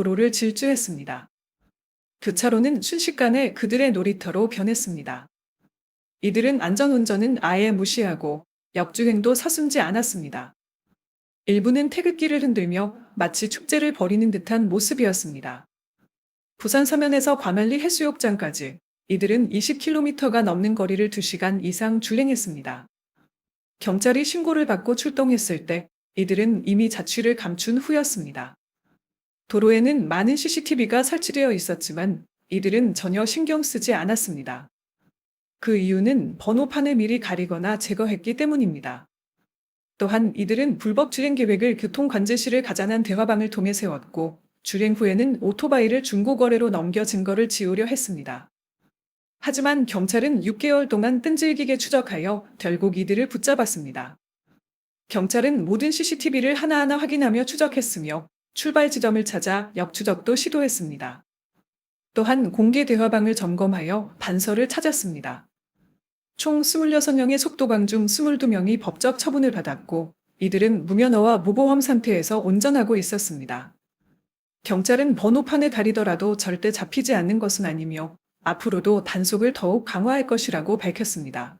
도로를 질주했습니다. 교차로는 순식간에 그들의 놀이터로 변했습니다. 이들은 안전운전은 아예 무시하고 역주행도 서슴지 않았습니다. 일부는 태극기를 흔들며 마치 축제를 벌이는 듯한 모습이었습니다. 부산 서면에서 과말리 해수욕장까지 이들은 20km가 넘는 거리를 2시간 이상 주행했습니다. 경찰이 신고를 받고 출동했을 때 이들은 이미 자취를 감춘 후였습니다. 도로에는 많은 CCTV가 설치되어 있었지만 이들은 전혀 신경 쓰지 않았습니다. 그 이유는 번호판을 미리 가리거나 제거했기 때문입니다. 또한 이들은 불법 주행 계획을 교통관제실을 가장한 대화방을 통해 세웠고 주행 후에는 오토바이를 중고거래로 넘겨 증거를 지우려 했습니다. 하지만 경찰은 6개월 동안 끈질기게 추적하여 결국 이들을 붙잡았습니다. 경찰은 모든 CCTV를 하나하나 확인하며 추적했으며 출발 지점을 찾아 역추적도 시도했습니다. 또한 공개 대화방을 점검하여 반서를 찾았습니다. 총 26명의 속도방 중 22명이 법적 처분을 받았고 이들은 무면허와 무보험 상태에서 운전하고 있었습니다. 경찰은 번호판을 가리더라도 절대 잡히지 않는 것은 아니며 앞으로도 단속을 더욱 강화할 것이라고 밝혔습니다.